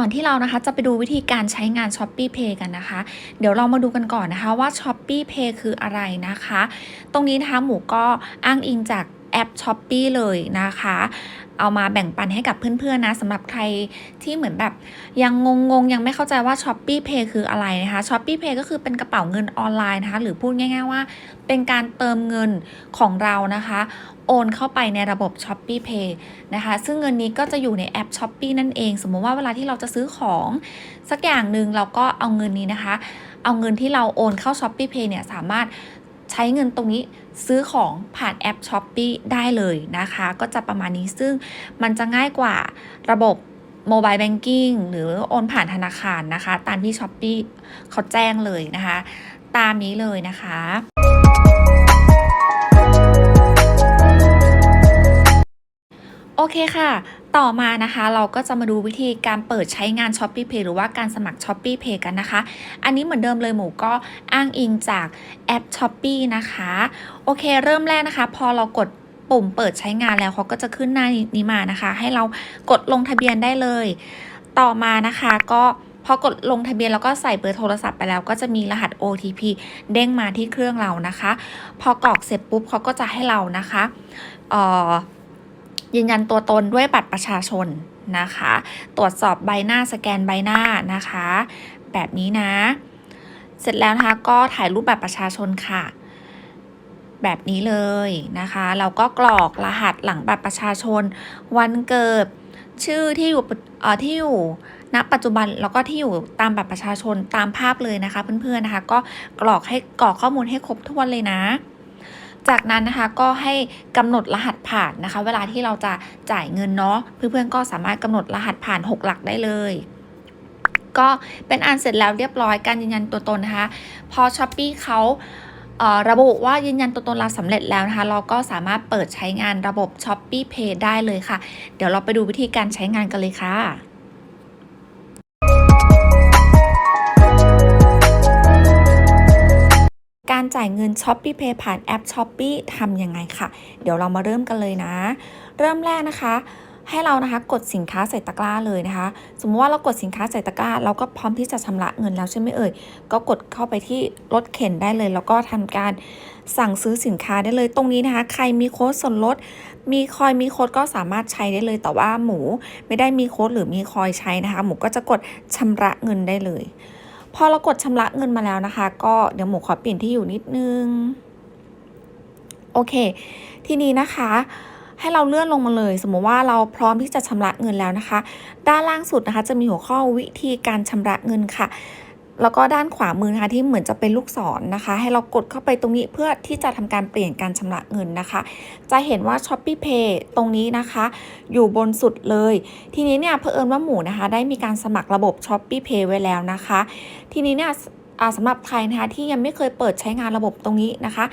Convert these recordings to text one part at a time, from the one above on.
ก่อนที่เรานะคะจะไปดูวิธีการใช้งาน s h o p e e Pay กันนะคะ เดี๋ยวเรามาดูกันก่อนนะคะว่า s h o p e e Pay คืออะไรนะคะ ตรงนี้นะคะหมูก็อ้างอิงจาก แอป s h o p e e เลยนะคะ เอามาแบ่งปันให้กับเพื่อนๆนะสำหรับใครที่เหมือนแบบยังงงๆ ยังไม่เข้าใจว่า s h o p e e Pay คืออะไรนะคะ s h o p e e Pay ก็คือเป็นกระเป๋าเงินออนไลน์นะคะ หรือพูดง่าย ๆว่า เป็นการเติมเงินของเรานะคะ โอนเข้าไปในระบบ s h o p e e Pay นะคะ ซึ่งเงินนี้ก็จะอยู่ในแอป s h o p e e นั่นเอง สมมติว่าเวลาที่เราจะซื้อของสักอย่างหนึ่งเราก็เอาเงินนี้นะคะ เอาเงินที่เราโอนเข้า s h o p e e Pay เนี่ยสามารถ ใช้เงินตรงนี้ซื้อของผ่านแอป s h o p e e ได้เลยนะคะ ก็จะประมาณนี้ซึ่งมันจะง่ายกว่าระบบโมบายแบงกิ้งหรือโอนผ่านธนาคารนะคะ ตามที่ s h o p e e เขาแจ้งเลยนะคะ ตามนี้เลยนะคะ โอเคค่ะ ต่อมานะคะเราก็จะมาดูวิธีการเปิดใช้งาน s h o p e e Pay หรือว่าการสมัคร s h o p e e Pay กันนะคะ อันนี้เหมือนเดิมเลยหมูก็อ้างอิงจากแอป s h o p e e นะคะ โอเค เริ่มแรกนะคะ พอเรากดปุ่มเปิดใช้งานแล้วเขาก็จะขึ้นหน้านี้มานะคะ ให้เรากดลงทะเบียนได้เลย ต่อมานะคะก็พอกดลงทะเบียนแล้วก็ใส่เบอร์โทรศัพท์ไปแล้วก็จะมีรหัส OTP เด้งมาที่เครื่องเรานะคะ พอกรอกเสร็จปุ๊บเขาก็จะให้เรานะคะเอ่อ ยืนยันตัวตนด้วยบัตรประชาชนนะคะ ตรวจสอบใบหน้าสแกนใบหน้านะคะ แบบนี้นะ เสร็จแล้วนะคะก็ถ่ายรูปบัตรประชาชนค่ะ แบบนี้เลยนะคะเราก็กรอกรหัสหลังบัตรประชาชน วันเกิดชื่อที่อยู่เอ่อที่อยู่ณปัจจุบันแล้วก็ที่อยู่ตามบัตรประชาชนตามภาพเลยนะคะ เพื่อนๆนะคะ ก็กรอกให้กรอกข้อมูลให้ครบถ้วนเลยนะ จากนั้นนะคะก็ให้กำหนดรหัสผ่านนะคะ เวลาที่เราจะจ่ายเงินเนาะเพื่อนๆก็สามารถกำหนดรหัสผ่าน 6 หลักได้เลยก็เป็นอันเสร็จแล้วเรียบร้อยการยืนยันตัวตนนะคะ พอช้อปปี้เขาระบุว่ายืนยันตัวตนเราสำเร็จแล้วนะคะ เราก็สามารถเปิดใช้งานระบบ s h o p e e Pay ได้เลยค่ะ เดี๋ยวเราไปดูวิธีการใช้งานกันเลยค่ะ การจ่ายเงิน s h o p e e Pay ผ่านแอป s h o p e e ทำยังไงค่ะ เดี๋ยวเรามาเริ่มกันเลยนะ เริ่มแรกนะคะ ให้เรานะคะกดสินค้าใส่ตะกร้าเลยนะคะ สมมติว่าเรากดสินค้าใส่ตะกร้า เราก็พร้อมที่จะชำระเงินแล้วใช่ไหมเอ่ย ก็กดเข้าไปที่รถเข็นได้เลย แล้วก็ทำการสั่งซื้อสินค้าได้เลยตรงนี้นะคะ ใครมีโค้ดส่วนลด มีคอยมีโค้ดก็สามารถใช้ได้เลย แต่ว่าหมูไม่ได้มีโค้ดหรือมีคอยใช้นะคะ หมูก็จะกดชำระเงินได้เลย พอเรากดชำระเงินมาแล้วนะคะ ก็เดี๋ยวหมูขอเปลี่ยนที่อยู่นิดนึง โอเค ทีนี้นะคะ ให้เราเลื่อนลงมาเลย สมมติว่าเราพร้อมที่จะชำระเงินแล้วนะคะ ด้านล่างสุดนะคะ จะมีหัวข้อวิธีการชำระเงินค่ะ แล้วก็ด้านขวามือนะคะที่เหมือนจะเป็นลูกศรนนะคะ ให้เรากดเข้าไปตรงนี้เพื่อที่จะทำการเปลี่ยนการชำระเงินนะคะ จะเห็นว่า s h o p e e Pay ตรงนี้นะคะ อยู่บนสุดเลย ทีนี้เนี่ยเผอิญว่าหมูนะคะ ได้มีการสมัครระบบ s h o p e e Pay ไว้แล้วนะคะ ทีนี้เนี่ยสำหรับใครนะคะที่ยังไม่เคยเปิดใช้งานระบบตรงนี้นะคะ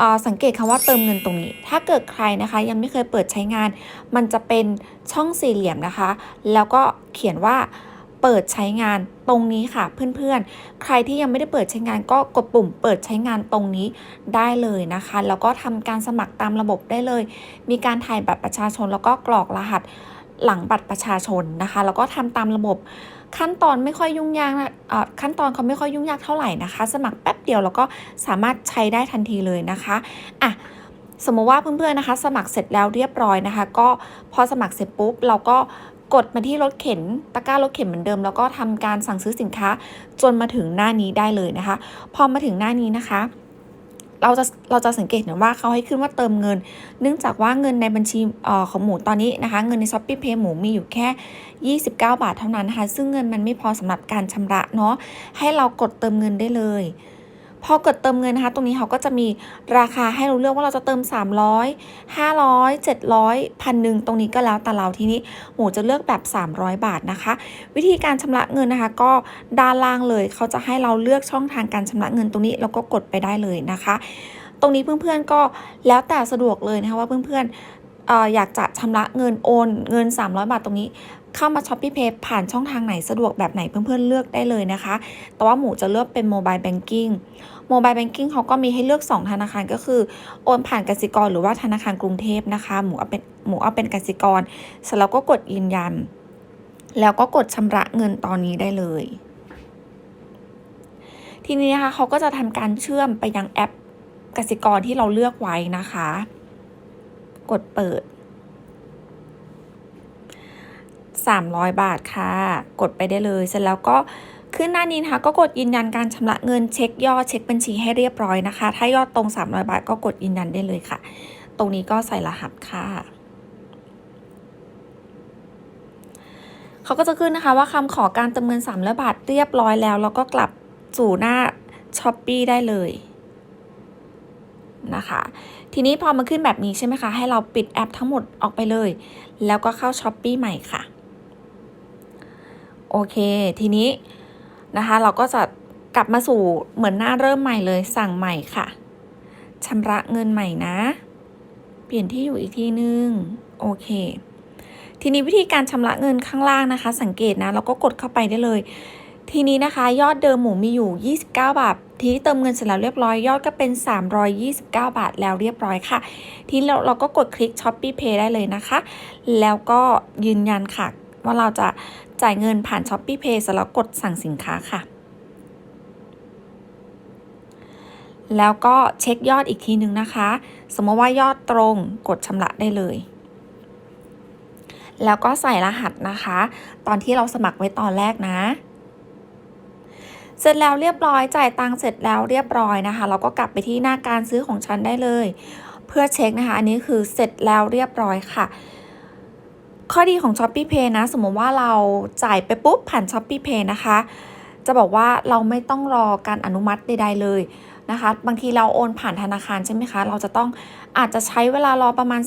อ่าสังเกตคำว่าเติมเงินตรงนี้ ถ้าเกิดใครนะคะ ยังไม่เคยเปิดใช้งาน มันจะเป็นช่องสี่เหลี่ยมนะคะ แล้วก็เขียนว่า เปิดใช้งานตรงนี้ค่ะเพื่อนๆ ใครที่ยังไม่ได้เปิดใช้งานก็กดปุ่มเปิดใช้งานตรงนี้ได้เลยนะคะ แล้วก็ทำการสมัครตามระบบได้เลย มีการถ่ายบัตรประชาชน แล้วก็กรอกรหัสหลังบัตรประชาชนนะคะ แล้วก็ทำตามระบบขั้นตอนไม่ค่อยยุ่งยากนะเอ่อขั้นตอนเขาไม่ค่อยยุ่งยากเท่าไหร่นะคะ สมัครแป๊บเดียวแล้วก็สามารถใช้ได้ทันทีเลยนะคะอะสมมติว่าเพื่อนๆนะคะ สมัครเสร็จแล้วเรียบร้อยนะคะ ก็พอสมัครเสร็จปุ๊บเราก็ กดมาที่รถเข็นตะกร้ารถเข็นเหมือนเดิม แล้วก็ทำการสั่งซื้อสินค้าจนมาถึงหน้านี้ได้เลยนะคะ พอมาถึงหน้านี้นะคะ เราจะเราจะสังเกตเห็นว่าเขาให้ขึ้นว่าเติมเงิน เนื่องจากว่าเงินในบัญชีออของหมูตอนนี้นะคะ เงินใน s h o p e e Pay หมูมีอยู่แค่ 29 บาทเท่านั้นนะคะ ซึ่งเงินมันไม่พอสำหรับการชำระเนาะให้เรากดเติมเงินได้เลย พอกดเติมเงินนะคะ ตรงนี้เขาก็จะมีราคาให้เราเลือกว่าเราจะเติม 300 500 700พันหนึ่งตรงนี้ก็แล้วแต่เราทีนี้หมูจะเลือกแบบ 300 บาทนะคะ วิธีการชำระเงินนะคะ ก็ด้านล่างเลยเขาจะให้เราเลือกช่องทางการชำระเงินตรงนี้แล้วก็กดไปได้เลยนะคะ ตรงนี้เพื่อนๆก็แล้วแต่สะดวกเลยนะคะว่าเพื่อนๆอ่ออยากจะชำระเงินโอนเงิน 300 บาทตรงนี้ เข้ามา s h o p e e Pay ผ่านช่องทางไหนสะดวกแบบไหนเพื่อนๆเลือกได้เลยนะคะ แต่ว่าหมูจะเลือกเป็นโมบายแบงกิ้งโมบายแบงกิ้งเขาก็มีให้เลือก 2 ธนาคารก็คือ โอนผ่านกสิกรหรือว่าธนาคารกรุงเทพนะคะ หมูเอาเป็นหมูเอาเป็นกสิกร เสร็จแล้วก็กดยืนยัน แล้วก็กดชำระเงินตอนนี้ได้เลย ทีนี้นะคะเขาก็จะทำการเชื่อมไปยังแอปกสิกรที่เราเลือกไว้นะคะ กดเปิด 300 บาทค่ะ กดไปได้เลย เสร็จแล้วก็ขึ้นหน้านี้นะคะก็กดยืนยันการชำระเงินเช็คยอดเช็คบัญชีให้เรียบร้อยนะคะ ถ้ายอดตรง 300 บาทก็กดยืนยันได้เลยค่ะ ตรงนี้ก็ใส่รหัสค่ะเขาก็จะขึ้นนะคะว่าคำขอการเติมเงิน300บาทเรียบร้อยแล้วแล้วก็กลับสู่หน้าช้อปปีได้เลยนะคะทีนี้พอมาขึ้นแบบนี้ใช่ไหมคะ ให้เราปิดแอปทั้งหมดออกไปเลย แล้วก็เข้าช้อปปีใหม่ค่ะ โอเค ทีนี้นะคะ เราก็จะกลับมาสู่เหมือนหน้าเริ่มใหม่เลยสั่งใหม่ค่ะชำระเงินใหม่นะ เปลี่ยนที่อยู่อีกทีนึง โอเค ทีนี้วิธีการชำระเงินข้างล่างนะคะ สังเกตนะเราก็กดเข้าไปได้เลย ทีนี้นะคะยอดเดิมหมูมีอยู่ 29 บาท ทีนี้เติมเงินเสร็จแล้วเรียบร้อยยอดก็เป็น 329 บาทแล้วเรียบร้อยค่ะ ทีนี้เราเราก็กดคลิก Shopee Pay ได้เลยนะคะ แล้วก็ยืนยันค่ะว่าเราจะ จ่ายเงินผ่าน Shopee Pay เสร็จแล้วกดสั่งสินค้าค่ะ แล้วก็เช็คยอดอีกทีนึงนะคะ สมมติว่ายอดตรงกดชำระได้เลย แล้วก็ใส่รหัสนะคะ ตอนที่เราสมัครไว้ตอนแรกนะเสร็จแล้วเรียบร้อยจ่ายตังค์เสร็จแล้วเรียบร้อยนะคะ เราก็กลับไปที่หน้าการซื้อของฉันได้เลย เพื่อเช็คนะคะ อันนี้คือเสร็จแล้วเรียบร้อยค่ะ ข้อดีของ s h o p e e Pay นะ สมมติว่าเราจ่ายไปปุ๊บผ่าน s h o p e e Pay นะคะ จะบอกว่าเราไม่ต้องรอการอนุมัติใด ๆ เลยนะคะ บางทีเราโอนผ่านธนาคารใช่ไหมคะ เราจะต้องอาจจะใช้เวลารอประมาณ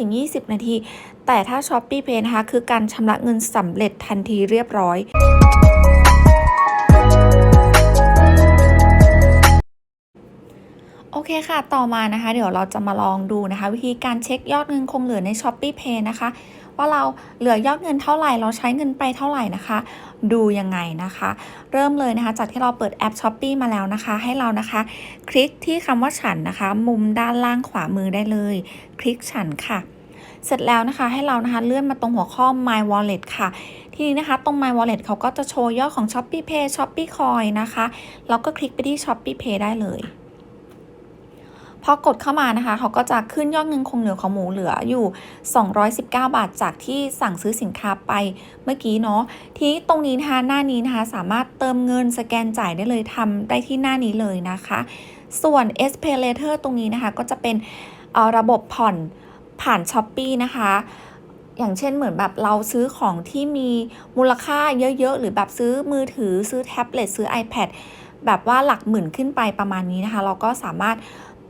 15-20 นาที แต่ถ้า s h o p e e Pay นะคะ คือการชำระเงินสำเร็จทันทีเรียบร้อยโอเคค่ะ ต่อมานะคะ เดี๋ยวเราจะมาลองดูนะคะ วิธีการเช็คยอดเงินคงเหลือใน s h o p e e Pay นะคะ ว่าเราเหลือยอดเงินเท่าไหร่เราใช้เงินไปเท่าไหร่นะคะ ดูยังไงนะคะ เริ่มเลยนะคะ จากที่เราเปิดแอป s h o p e e มาแล้วนะคะ ให้เรานะคะ คลิกที่คำว่าฉันนะคะ มุมด้านล่างขวามือได้เลย คลิกฉันค่ะ เสร็จแล้วนะคะให้เรานะคะเลื่อนมาตรงหัวข้อ My Wallet ค่ะทีนี้นะคะตรง My Wallet เขาก็จะโชว์ยอดของ Shopee Pay Shopee Coin นะคะเราก็คลิกไปที่ Shopee Pay ได้เลย พอกดเข้ามานะคะเขาก็จะขึ้นยอดเงินคงเหลือของหมูเหลืออยู่ 219 บาทจากที่สั่งซื้อสินค้าไปเมื่อกี้เนาะทีนี้ตรงนี้นะคะหน้านี้นะคะสามารถเติมเงินสแกนจ่ายได้เลยทำได้ที่หน้านี้เลยนะคะ ส่วน S Pay Later ตรงนี้นะคะก็จะเป็นระบบผ่อนผ่าน s h อ p e e นะคะอย่างเช่นเหมือนแบบเราซื้อของที่มีมูลค่าเยอะๆ หรือแบบซื้อมือถือซื้อแท็บเล็ตซื้อ iPad แบบว่าหลักหมื่นขึ้นไปประมาณนี้นะคะ เราก็สามารถ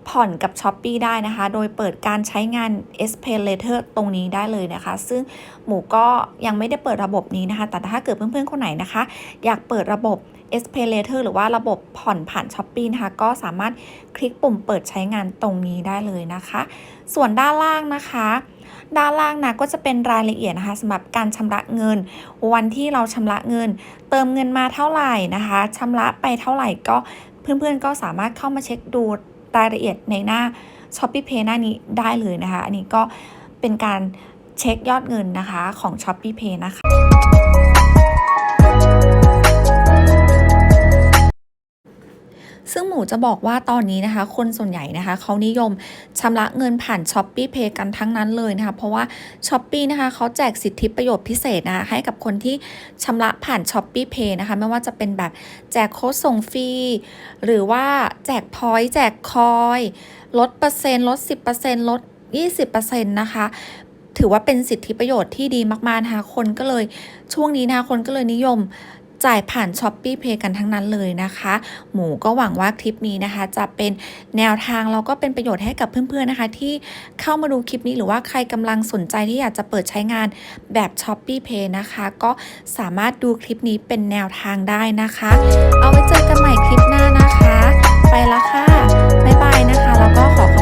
ผ่อนกับ s h อ p e e ได้นะคะ โดยเปิดการใช้งาน S Pay Later ตรงนี้ได้เลยนะคะ ซึ่งหมูก็ยังไม่ได้เปิดระบบนี้นะคะ แต่ถ้าเกิดเพื่อนๆ คนไหนนะคะ อยากเปิดระบบ S Pay Later หรือว่าระบบผ่อนผ่าน s h อ p e e นะคะ ก็สามารถคลิกปุ่มเปิดใช้งานตรงนี้ได้เลยนะคะ ส่วนด้านล่างนะคะด้านล่างนะก็จะเป็นรายละเอียดนะคะสำหรับการชำระเงิน วันที่เราชำระเงิน เติมเงินมาเท่าไหร่นะคะชำระไปเท่าไหร่ก็เพื่อนๆก็สามารถเข้ามาเช็คดู รายละเอียดในหน้า Shopee Pay หน้านี้ได้เลยนะคะ อันนี้ก็เป็นการเช็คยอดเงินนะคะของ Shopee Pay นะคะูจะบอกว่าตอนนี้นะคะ คนส่วนใหญ่นะคะเขานิยมชำระเงินผ่าน s h อ p e e Pay กันทั้งนั้นเลยนะคะ เพราะว่า s h อ p e e นะคะเขาแจกสิทธิประโยชน์พิเศษนะะให้กับคนที่ชำระผ่าน s h อ p e e Pay นะคะ ไม่ว่าจะเป็นแบบแจกโค้ดส่งฟรีหรือว่าแจกพอยต์แจกคอยลดเปอร์เซ็นต์ลด 10%ลด 20%นะคะถือว่าเป็นสิทธิประโยชน์ที่ดีมากๆนะคะคนก็เลยช่วงนี้นะคะคนก็เลยนิยม จ่ายผ่าน s h อ p e e Pay กันทั้งนั้นเลยนะคะ หมูก็หวังว่าคลิปนี้นะคะ จะเป็นแนวทางแล้วก็เป็นประโยชน์ให้กับเพื่อนๆนะคะ ที่เข้ามาดูคลิปนี้หรือว่าใครกำลังสนใจที่อยากจะเปิดใช้งานแบบ s h อ p e e Pay นะคะ ก็สามารถดูคลิปนี้เป็นแนวทางได้นะคะ เอาไว้เจอกันใหม่คลิปหน้านะคะ ไปละค่ะบ๊ายบายนะคะ แล้วก็ขอ